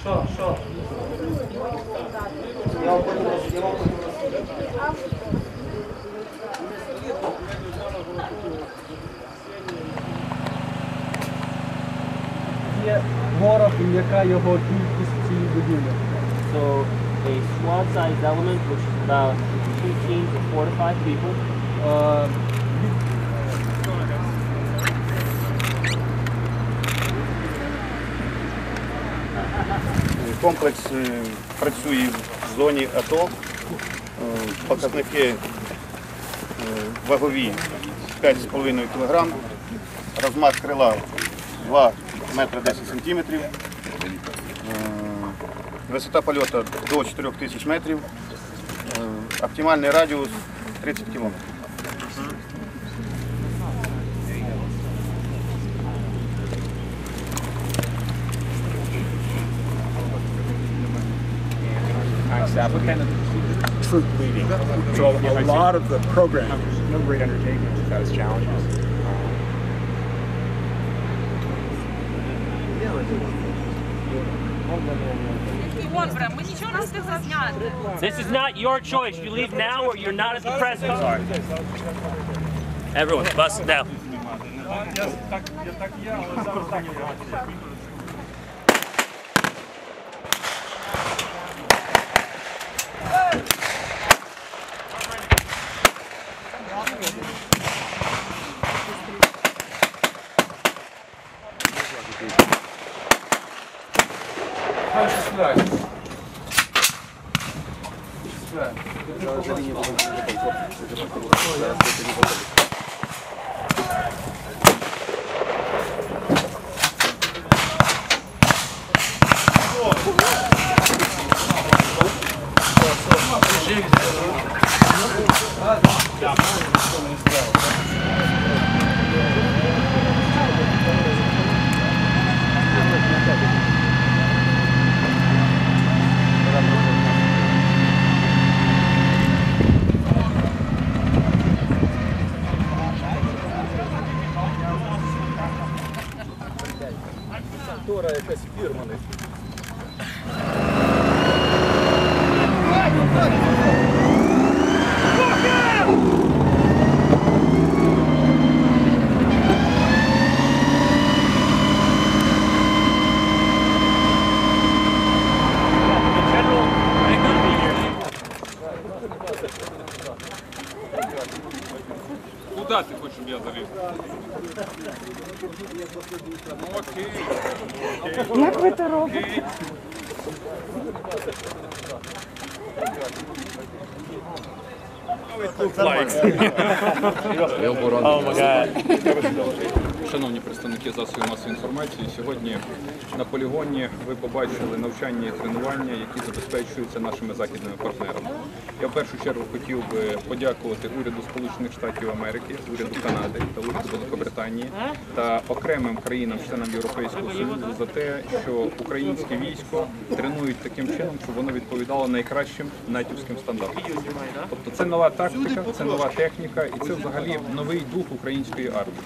Що, що? Я вам потім роз- я вам потім розкажу. Є ворог і яка його кількість в цій будівлі. So a squad sized element, which is about two teams of four to five people, Е, Комплекс е, працює в зоні АТО. Е, Показники е, вагові 5,5 кг, розмах крила 2 метри 10 сантиметрів, Е, висота польоту до 4 тисяч метрів, оптимальний радіус 30 км. this applicant troop leading. So a lot of the program. No great undertaking without its challenges. This is not your choice. You leave now or you're not at the press conference. Everyone, bust now. правильно. Жили. Да, что мы не справились. контора якась фірма не Thank you. Куда ты хочешь, чтобы я залез? Ну окей. окей. Як ви це робите? Окей. Шановні представники засобів масової інформації, сьогодні на полігоні ви побачили навчання і тренування, які забезпечуються нашими західними партнерами. Я в першу чергу хотів би подякувати уряду Сполучених Штатів Америки, уряду Канади та уряду Великобританії та окремим країнам-членам Європейського Союзу за те, що українське військо тренують таким чином, щоб воно відповідало найкращим натівським стандартам. Тобто це нова тактика, це нова техніка і це взагалі новий дух української армії.